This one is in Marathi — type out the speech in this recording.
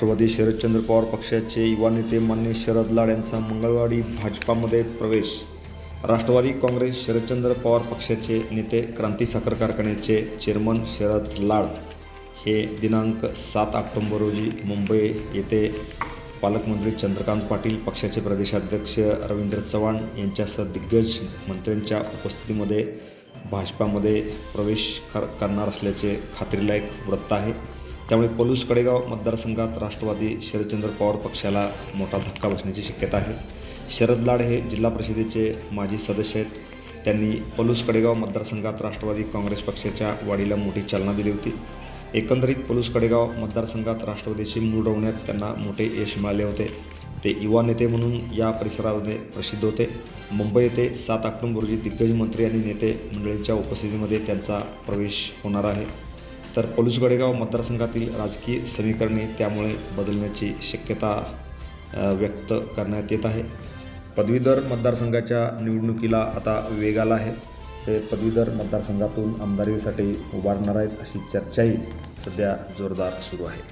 राष्ट्रवादी शरदचंद्र पवार पक्षाचे युवा नेते मान्य शरद लाड यांचा मंगळवारी भाजपामध्ये प्रवेश. राष्ट्रवादी काँग्रेस शरदचंद्र पवार पक्षाचे नेते क्रांती साखर कारखान्याचे चेअरमन शरद लाड. हे दिनांक सात ऑक्टोंबर रोजी मुंबई येथे पालकमंत्री चंद्रकांत पाटील पक्षाचे प्रदेशाध्यक्ष रवींद्र चव्हाण यांच्यासह दिग्गज मंत्र्यांच्या उपस्थितीमध्ये भाजपामध्ये प्रवेश कर करणार असल्याचे खात्रीलायक वृत्त आहे. त्यामुळे पलूस कडेगाव मतदारसंघात राष्ट्रवादी शरदचंद्र पवार पक्षाला मोठा धक्का बसण्याची शक्यता आहे. शरद लाड हे जिल्हा परिषदेचे माजी सदस्य आहेत. त्यांनी पलूस कडेगाव मतदारसंघात राष्ट्रवादी काँग्रेस पक्षाच्या वाढीला मोठी चालना दिली होती. एकंदरीत पलूस कडेगाव मतदारसंघात राष्ट्रवादीची मूळ रोवण्यात त्यांना मोठे यश मिळाले होते. ते युवा नेते म्हणून या परिसरामध्ये प्रसिद्ध होते. मुंबई येथे सात ऑक्टोबर रोजी दिग्गज मंत्री आणि नेते मंडळींच्या उपस्थितीमध्ये त्यांचा प्रवेश होणार आहे. तर पलूस गडेगाव मतदारसंघातील राजकीय समीकरणे त्यामुळे बदलण्याची शक्यता व्यक्त करण्यात येत आहे. पदवीधर मतदारसंघाच्या निवडणुकीला आता वेग आला आहे. ते पदवीधर मतदारसंघातून आमदारीसाठी उभारणार आहेत अशी चर्चाही सध्या जोरदार सुरू आहे.